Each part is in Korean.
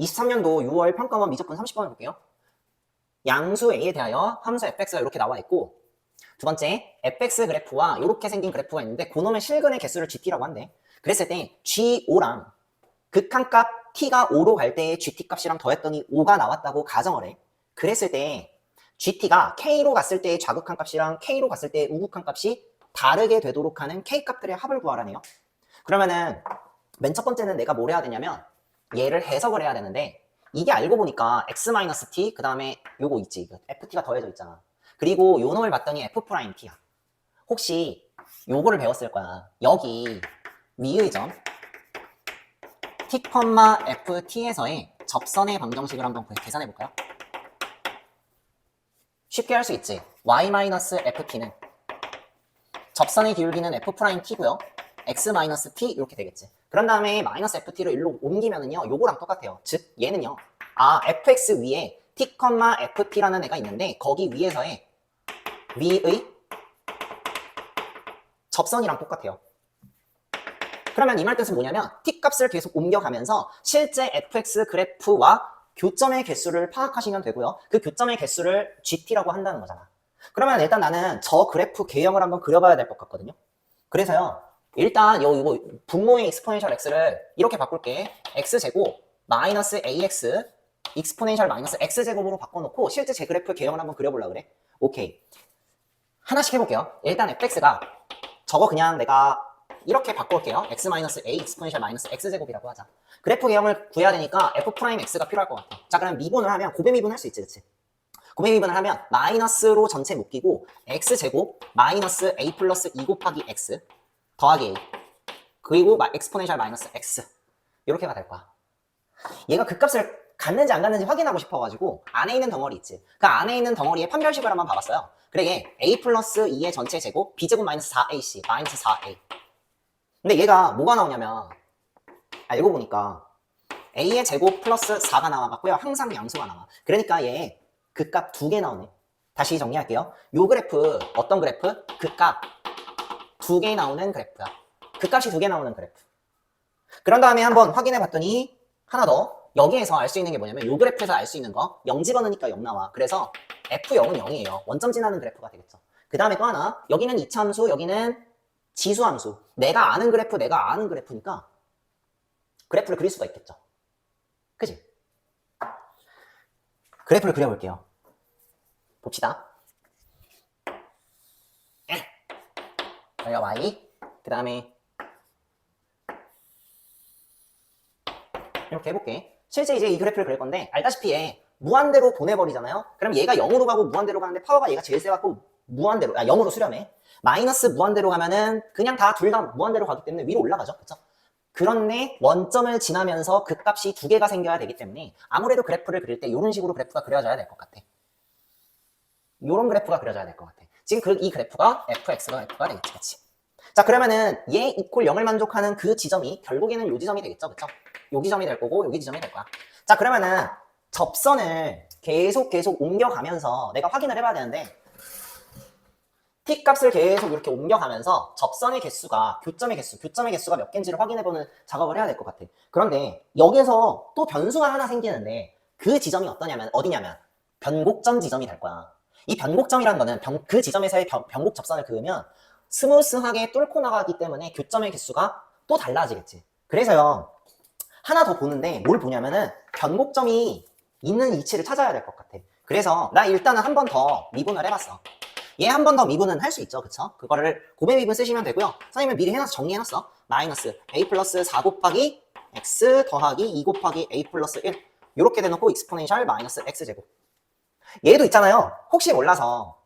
23년도 6월 평가원 미적분 30번 해볼게요. 양수 A에 대하여 함수 fx가 이렇게 나와 있고 두 번째 fx 그래프와 이렇게 생긴 그래프가 있는데 그놈의 실근의 개수를 gt라고 한대. 그랬을 때 g5랑 극한값 t가 5로 갈 때의 gt 값이랑 더했더니 5가 나왔다고 가정을 해. 그랬을 때 gt가 k로 갔을 때의 좌극한 값이랑 k로 갔을 때의 우극한 값이 다르게 되도록 하는 k 값들의 합을 구하라네요. 그러면은 맨 첫 번째는 내가 뭘 해야 되냐면 얘를 해석을 해야 되는데 이게 알고 보니까 x-t 그 다음에 요거 있지. 그 ft가 더해져 있잖아. 그리고 요 놈을 봤더니 f't야. 혹시 요거를 배웠을 거야. 여기 위의 점 t, ft에서의 접선의 방정식을 한번 계산해 볼까요? 쉽게 할 수 있지. Y-ft는 접선의 기울기는 f't고요. X-t 이렇게 되겠지. 그런 다음에 마이너스 ft를 일로 옮기면은요, 요거랑 똑같아요. 즉, 얘는요, 아, fx 위에 t, ft라는 애가 있는데, 거기 위에서의 위의 접선이랑 똑같아요. 그러면 이 말 뜻은 뭐냐면, t 값을 계속 옮겨가면서 실제 fx 그래프와 교점의 개수를 파악하시면 되고요. 그 교점의 개수를 gt라고 한다는 거잖아. 그러면 일단 나는 저 그래프 개형을 한번 그려봐야 될 것 같거든요. 그래서요, 일단 요 이거 분모의 익스포넨셜 x를 이렇게 바꿀게. x제곱 마이너스 ax 익스포넨셜 마이너스 x제곱으로 바꿔놓고 실제 제 그래프 개형을 한번 그려보려고 그래. 오케이. 하나씩 해볼게요. 일단 fx가 저거 그냥 내가 이렇게 바꿀게요. x 마이너스 a 익스포넨셜 마이너스 x제곱이라고 하자. 그래프 개형을 구해야 되니까 f 프라임 x가 필요할 것 같아. 자 그럼 미분을 하면 고배 미분 할 수 있지 그치? 고배 미분을 하면 마이너스로 전체 묶이고 x제곱 마이너스 a 플러스 2 곱하기 x 더하기 a. 그리고 마- 엑스포넨셜 마이너스 x. 이렇게가 될 거야. 얘가 그 값을 갖는지 안 갖는지 확인하고 싶어가지고 안에 있는 덩어리 있지. 그 안에 있는 덩어리의 판별식을 한번 봐봤어요. 그래 얘 a 플러스 2의 전체 제곱 b제곱 마이너스 4ac 마이너스 4a 근데 얘가 뭐가 나오냐면 알고 보니까 a의 제곱 플러스 4가 나와갖고요. 항상 양수가 나와. 그러니까 얘 그 값 두 개 나오네. 다시 정리할게요. 요 그래프 어떤 그래프? 그값 두 개 나오는 그래프야. 그 값이 두 개 나오는 그래프. 그런 다음에 한번 확인해 봤더니 하나 더 여기에서 알 수 있는 게 뭐냐면 요 그래프에서 알 수 있는 거 0 집어넣으니까 0 나와. 그래서 F0은 0이에요. 원점 지나는 그래프가 되겠죠. 그 다음에 또 하나 여기는 이차함수 여기는 지수함수. 내가 아는 그래프 내가 아는 그래프니까 그래프를 그릴 수가 있겠죠. 그지? 그래프를 그려볼게요. 봅시다. 여기가 y 그 다음에 이렇게 해볼게. 실제 이제 이 그래프를 그릴 건데 알다시피 얘 무한대로 보내버리잖아요. 그럼 얘가 0으로 가고 무한대로 가는데 파워가 얘가 제일 세갖고 무한대로 아 0으로 수렴해. 마이너스 무한대로 가면은 그냥 다 둘 다 무한대로 가기 때문에 위로 올라가죠. 그쵸? 그런데 원점을 지나면서 그 값이 두 개가 생겨야 되기 때문에 아무래도 그래프를 그릴 때 이런 식으로 그래프가 그려져야 될 것 같아. 이런 그래프가 그려져야 될 것 같아. 지금 그, 이 그래프가 fx가 f가 되겠지, 그치? 자, 그러면은 얘 이퀄 0을 만족하는 그 지점이 결국에는 요 지점이 되겠죠, 그쵸? 요 지점이 될 거고, 여기 지점이 될 거야. 자, 그러면은 접선을 계속 계속 옮겨가면서 내가 확인을 해봐야 되는데 t 값을 계속 이렇게 옮겨가면서 접선의 개수가 교점의 개수, 교점의 개수가 몇 개인지를 확인해보는 작업을 해야 될 것 같아. 그런데 여기서 또 변수가 하나 생기는데 그 지점이 어떠냐면 어디냐면 변곡점 지점이 될 거야. 이 변곡점이라는 거는 변- 그 지점에서의 변, 변곡 접선을 그으면 스무스하게 뚫고 나가기 때문에 교점의 개수가 또 달라지겠지. 그래서요 하나 더 보는데 뭘 보냐면은 변곡점이 있는 위치를 찾아야 될 것 같아. 그래서 나 일단은 한 번 더 미분을 해봤어. 얘 한 번 더 미분은 할 수 있죠. 그쵸? 그거를 고배 미분 쓰시면 되고요. 선생님은 미리 해놔서 정리해놨어. 마이너스 a 플러스 4 곱하기 x 더하기 2 곱하기 a 플러스 1 이렇게 대놓고 익스포넨셜 마이너스 x제곱 얘도 있잖아요. 혹시 몰라서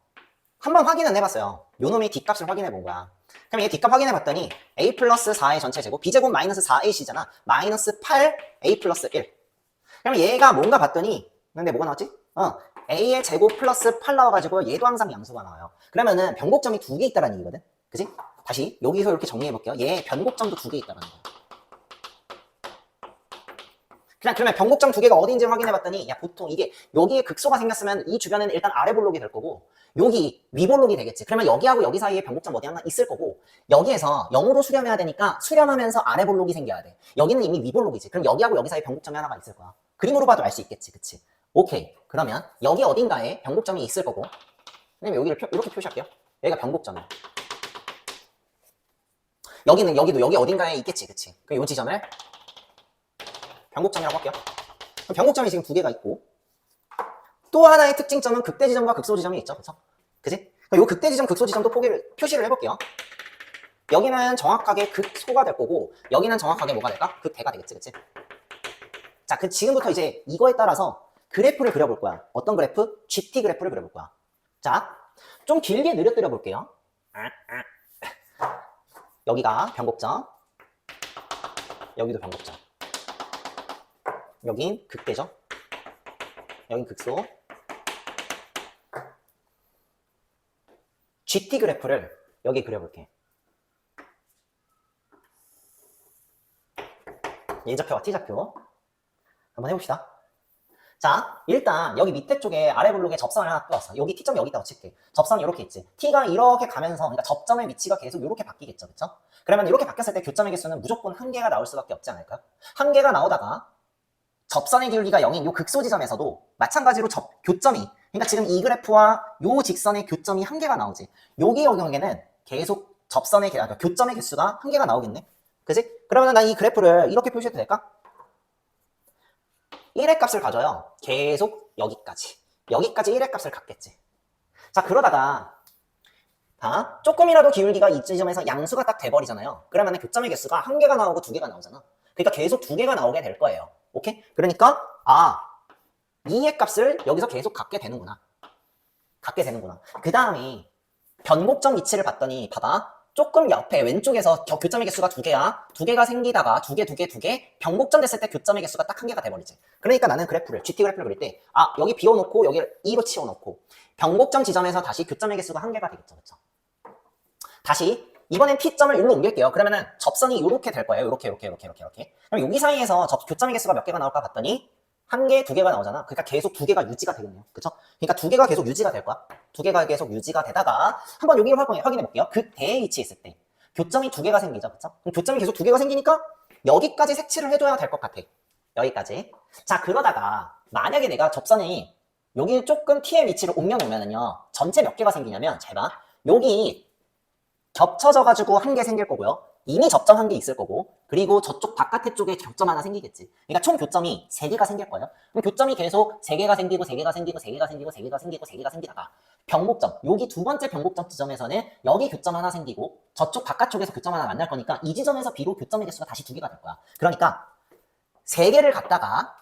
한번 확인은 해봤어요. 요 놈의 뒷값을 확인해 본 거야. 그럼 얘 뒷값 확인해 봤더니 a 플러스 4의 전체 제곱 b제곱 마이너스 4ac잖아. 마이너스 8 a 플러스 1. 그럼 얘가 뭔가 봤더니 근데 뭐가 나왔지? 어 a의 제곱 플러스 8 나와가지고 얘도 항상 양수가 나와요. 그러면은 변곡점이 두 개 있다는 얘기거든. 그지? 다시 여기서 이렇게 정리해 볼게요. 얘 변곡점도 두 개 있다는 거야. 그냥 그러면 변곡점 두 개가 어디인지 확인해 봤더니 야 보통 이게 여기에 극소가 생겼으면 이 주변에는 일단 아래 볼록이 될 거고 여기 위 볼록이 되겠지. 그러면 여기하고 여기 사이에 변곡점 어디 하나 있을 거고 여기에서 0으로 수렴해야 되니까 수렴하면서 아래 볼록이 생겨야 돼. 여기는 이미 위 볼록이지. 그럼 여기하고 여기 사이에 변곡점이 하나가 있을 거야. 그림으로 봐도 알 수 있겠지, 그치? 오케이. 그러면 여기 어딘가에 변곡점이 있을 거고, 그다음에 여기를 표- 이렇게 표시할게요. 여기가 변곡점이야. 여기는 여기도 여기 어딘가에 있겠지, 그치? 그럼 이 지점을 변곡점이라고 할게요. 그럼 변곡점이 지금 두 개가 있고, 또 하나의 특징점은 극대 지점과 극소 지점이 있죠, 그쵸? 그지? 그럼 요 극대 지점, 극소 지점도 포기를, 표시를 해볼게요. 여기는 정확하게 극소가 될 거고, 여기는 정확하게 뭐가 될까? 극대가 되겠지, 그치? 자, 그 지금부터 이제 이거에 따라서 그래프를 그려볼 거야. 어떤 그래프? GT 그래프를 그려볼 거야. 자, 좀 길게 느려뜨려 볼게요. 여기가 변곡점. 여기도 변곡점. 여긴 극대죠. 여긴 극소. GT 그래프를 여기 그려볼게. 예좌표와 T좌표. 한번 해봅시다. 자, 일단 여기 밑에 쪽에 아래 블록에 접선을 하나 띄웠어. 여기 T점이 여기 있다고 칠게. 접선이 이렇게 있지. T가 이렇게 가면서, 그러니까 접점의 위치가 계속 이렇게 바뀌겠죠. 그쵸? 그러면 이렇게 바뀌었을 때 교점의 개수는 무조건 한 개가 나올 수밖에 없지 않을까요? 한 개가 나오다가 접선의 기울기가 0인 요 극소 지점에서도 마찬가지로 접, 교점이, 그러니까 지금 이 그래프와 요 직선의 교점이 한 개가 나오지. 여기 경우에는 계속 접선의, 개- 아, 그러니까 교점의 개수가 한 개가 나오겠네. 그지? 그러면 난이 그래프를 이렇게 표시해도 될까? 1의 값을 가져요. 계속 여기까지. 여기까지 1의 값을 갖겠지. 자, 그러다가, 자, 조금이라도 기울기가 이 지점에서 양수가 딱 돼버리잖아요. 그러면 교점의 개수가 한 개가 나오고 두 개가 나오잖아. 그러니까 계속 두 개가 나오게 될 거예요. 오케이? 그러니까, 아, 2의 값을 여기서 계속 갖게 되는구나. 갖게 되는구나. 그 다음에, 변곡점 위치를 봤더니, 봐봐. 조금 옆에 왼쪽에서 겨- 교점의 개수가 두 개야. 두 개가 생기다가 두 개, 두 개, 두 개. 변곡점 됐을 때 교점의 개수가 딱 한 개가 돼버리지. 그러니까 나는 그래프를, GT 그래프를 그릴 때, 아, 여기 비워놓고, 여기를 2로 치워놓고, 변곡점 지점에서 다시 교점의 개수가 한 개가 되겠죠. 그쵸? 다시, 이번엔 P점을 여기로 옮길게요. 그러면은 접선이 이렇게 될 거예요. 이렇게, 이렇게, 이렇게, 이렇게, 이렇게. 그럼 여기 사이에서 접, 교점의 개수가 몇 개가 나올까 봤더니, 한 개, 두 개가 나오잖아. 그러니까 계속 두 개가 유지가 되겠네요. 그쵸? 그러니까 두 개가 계속 유지가 될 거야. 두 개가 계속 유지가 되다가, 한번 여기를 확인해, 확인해 볼게요. 극대에 위치했을 때. 교점이 두 개가 생기죠. 그쵸? 그럼 교점이 계속 두 개가 생기니까, 여기까지 색칠을 해줘야 될 것 같아. 여기까지. 자, 그러다가, 만약에 내가 접선이, 여기 조금 T의 위치를 옮겨놓으면은요, 전체 몇 개가 생기냐면, 잘 봐. 여기, 겹쳐져가지고 한 개 생길 거고요. 이미 접점 한개 있을 거고, 그리고 저쪽 바깥에 쪽에 교점 하나 생기겠지. 그러니까 총 교점이 세 개가 생길 거예요. 그럼 교점이 계속 세 개가 생기고, 세 개가 생기고, 세 개가 생기고, 세 개가 생기고, 세 개가 생기다가, 변곡점, 여기 두 번째 변곡점 지점에서는 여기 교점 하나 생기고, 저쪽 바깥쪽에서 교점 하나 만날 거니까, 이 지점에서 비로 교점의 개수가 다시 두 개가 될 거야. 그러니까, 세 개를 갖다가,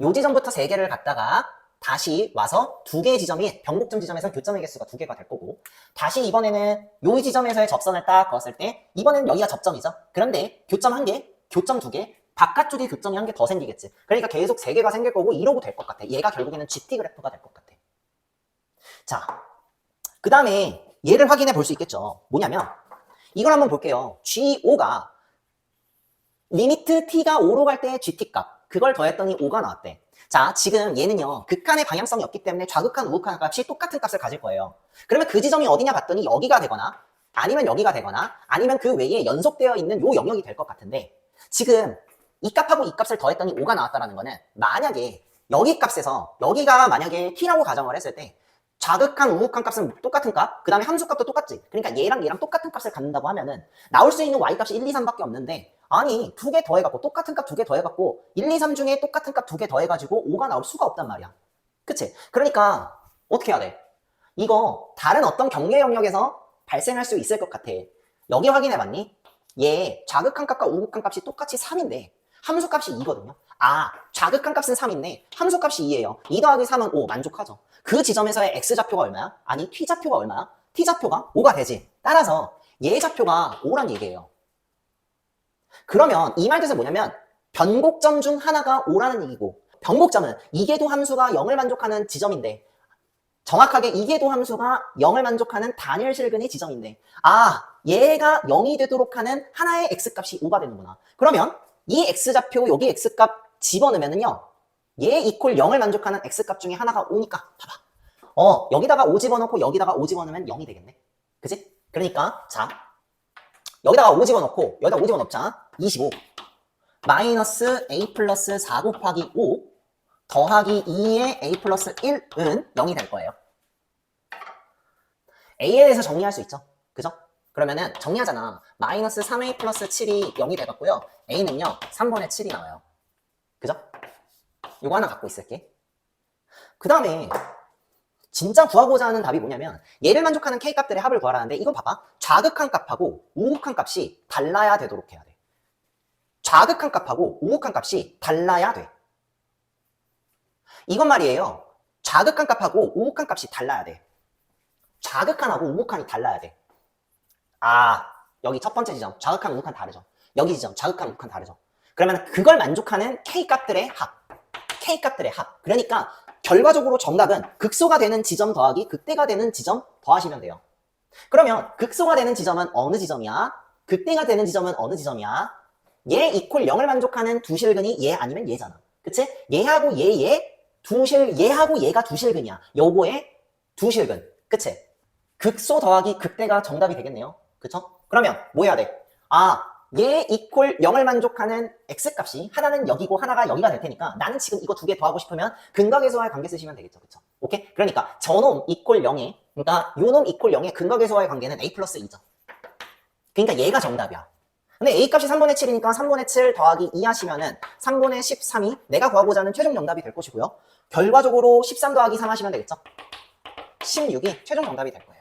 요 지점부터 세 개를 갖다가, 다시 와서 두 개의 지점이 변곡점 지점에서 교점의 개수가 두 개가 될 거고 다시 이번에는 요 지점에서의 접선을 딱 그었을 때 이번엔 여기가 접점이죠. 그런데 교점 한 개, 교점 두 개, 바깥쪽에 교점이 한 개 더 생기겠지. 그러니까 계속 세 개가 생길 거고 이러고 될 것 같아. 얘가 결국에는 GT 그래프가 될 것 같아. 자, 그 다음에 얘를 확인해 볼 수 있겠죠. 뭐냐면 이걸 한번 볼게요. G5가 리미트 T가 5로 갈때 GT 값 그걸 더했더니 5가 나왔대. 자, 지금 얘는요, 극한의 방향성이 없기 때문에 좌극한, 우극한 값이 똑같은 값을 가질 거예요. 그러면 그 지점이 어디냐 봤더니 여기가 되거나, 아니면 여기가 되거나, 아니면 그 외에 연속되어 있는 요 영역이 될 것 같은데, 지금 이 값하고 이 값을 더했더니 5가 나왔다는 거는, 만약에 여기 값에서, 여기가 만약에 t라고 가정을 했을 때, 좌극한, 우극한 값은 똑같은 값, 그 다음에 함수 값도 똑같지. 그러니까 얘랑 얘랑 똑같은 값을 갖는다고 하면은, 나올 수 있는 y값이 1, 2, 3밖에 없는데, 아니, 두 개 더해갖고, 똑같은 값 두 개 더해갖고, 1, 2, 3 중에 똑같은 값 두 개 더해가지고 5가 나올 수가 없단 말이야. 그치? 그러니까, 어떻게 해야 돼? 이거, 다른 어떤 경계 영역에서 발생할 수 있을 것 같아. 여기 확인해봤니? 얘, 좌극한 값과 우극한 값이 똑같이 3인데, 함수 값이 2거든요. 아, 좌극한 값은 3인데, 함수 값이 2예요. 2 더하기 3은 5, 만족하죠. 그 지점에서의 x좌표가 얼마야? 아니, t좌표가 얼마야? t좌표가 5가 되지. 따라서, 얘 좌표가 5란 얘기예요. 그러면 이 말 뜻은 뭐냐면 변곡점 중 하나가 5라는 얘기고 변곡점은 이계도 함수가 0을 만족하는 지점인데 정확하게 이계도 함수가 0을 만족하는 단일 실근의 지점인데 아 얘가 0이 되도록 하는 하나의 x값이 5가 되는구나. 그러면 이 x좌표 여기 x값 집어넣으면은요 얘 이퀄 0을 만족하는 x값 중에 하나가 5니까 봐봐. 어 여기다가 5 집어넣고 여기다가 5 집어넣으면 0이 되겠네. 그지? 그러니까 자 여기다가 5 집어넣고 여기다 5 집어넣자 25 마이너스 a 플러스 4 곱하기 5 더하기 2의 a 플러스 1은 0이 될 거예요. a에 대해서 정리할 수 있죠. 그죠? 그러면은 정리하잖아. 마이너스 3a 플러스 7이 0이 돼갖고요. a는요, 3분의 7이 나와요. 그죠? 이거 하나 갖고 있을게. 그 다음에 진짜 구하고자 하는 답이 뭐냐면 얘를 만족하는 k 값들의 합을 구하라는데 이건 봐봐. 좌극한 값하고 우극한 값이 달라야 되도록 해야 돼. 좌극한 값하고 우극한 값이 달라야 돼. 이건 말이에요. 좌극한 값하고 우극한 값이 달라야 돼. 좌극한하고 우극한이 달라야 돼. 아, 여기 첫 번째 지점. 좌극한, 우극한 다르죠. 여기 지점. 좌극한, 우극한 다르죠. 그러면 그걸 만족하는 k 값들의 합. k 값들의 합. 그러니까 결과적으로 정답은 극소가 되는 지점 더하기 극대가 되는 지점 더하시면 돼요. 그러면 극소가 되는 지점은 어느 지점이야? 극대가 되는 지점은 어느 지점이야? 얘 이퀄 0을 만족하는 두 실근이 얘 아니면 얘잖아. 그치? 얘하고 얘, 얘, 두 실, 얘하고 얘가 두 실근이야. 요거의 두 실근. 그치? 극소 더하기 극대가 정답이 되겠네요. 그쵸? 그러면 뭐 해야 돼? 아, 얘 이퀄 0을 만족하는 x값이 하나는 여기고 하나가 여기가 될 테니까 나는 지금 이거 두 개 더하고 싶으면 근각에서와의 관계 쓰시면 되겠죠. 그쵸? 오케이? 그러니까 저놈 이퀄 0에 그러니까 요놈 이퀄 0의 근각에서와의 관계는 a 플러스 2죠. 그러니까 얘가 정답이야. 근데 a 값이 3분의 7이니까 3분의 7 더하기 2 하시면은 3분의 13이 내가 구하고자 하는 최종 정답이 될 것이고요. 결과적으로 13 더하기 3 하시면 되겠죠. 16이 최종 정답이 될 거예요.